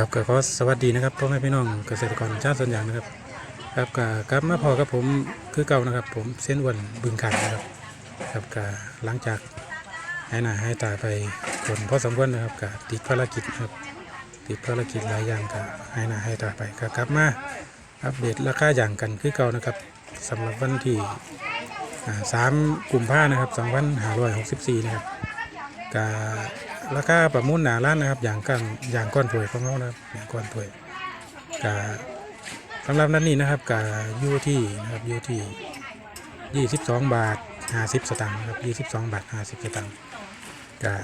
ครับก็ขอสวัสดีนะครับพ่อแม่พี่น้องเกษตรกรชาติส่วนย่างนะครับ ครับก็กลับมาพอกับผมคือเก่านะครับ ผมเส้นวันบึงขันนะครับครับก็หลังจากให้หน้าให้ตาไปคนพอสมควรนะครับก็ติดภารกิจครับ ติดภารกิจหลายอย่างก็ให้หน้าให้ตาไปก็กลับมาอัปเดตราคาอย่างกันคือเก่านะครับสำหรับวันที่สามกลุ่มภานะครับสองพันห้าร้อยหกสิบสี่นะครับกา ราคาประมูลหนาร้านนะครับ อย่างกันอย่างก้อนถวยของเขานะครับอย่างก้อนถวยกาสำหรับนั้นนี้นะครับกาอยู่ที่นะครับอยู่ที่ 22 บาท 50 สตางค์นะครับ22 บาท 50 สตางค์กา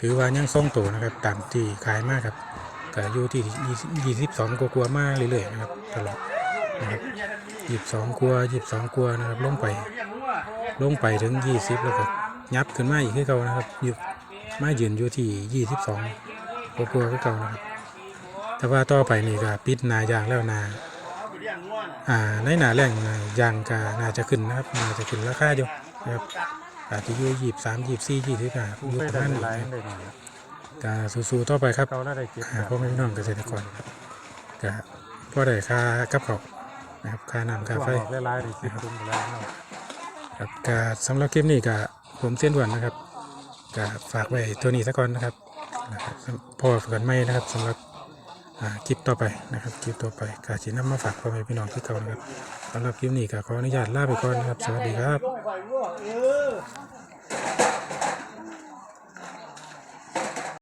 ถือว่ายังทรงตัวนะครับตามที่ขายมากครับกาอยู่ที่ 22กลัวาๆมาเรื่อยๆนะครับตลอดนะครับ22กลัว22กลัวนะครับลงไปลงไปถึง 20 แล้วก็ยับขึ้นมาอีกคือเก่านะครับอยู่ มายืนอยู่ที่ 22กลัวๆคือเก่านะครับ แต่ว่าต่อไปนี่ก็ปิดหนายางแล้วนาอ่าในหนาแรงน่ะยางก็น่าจะขึ้นนะครับน่าจะขึ้นราคาอยู่นะครับอาจจะอยู่ยี่สามยี่สี่ยี่สิบห้าอยู่ประมาณนี้นะครับก็สู้ๆต่อไปครับเก่าแล้วได้เก็บหาพ่อแม่พี่น้องเกษตรกรครับก็พ่อได้ค่ากับเขาวนะครับค่าน้ำค่าไฟออกหลายๆได้สิบตุ่มไปแล้วเนาะครับก็สำหรับคลิปนี้ก็ผมเส้นด่วนนะครับ ก็ฝากไว้ตัวนี้ซะก่อนนะครับพอกันไม่นะครับสำหรับคลิปต่อไปนะครับคลิปต่อไปกาชินำมาฝากพ่อแม่พี่น้องที่เก่านะครับสำหรับคลิปนี้ก็ขออนุญาตลาไปก่อนนะครับ สวัสดีครับ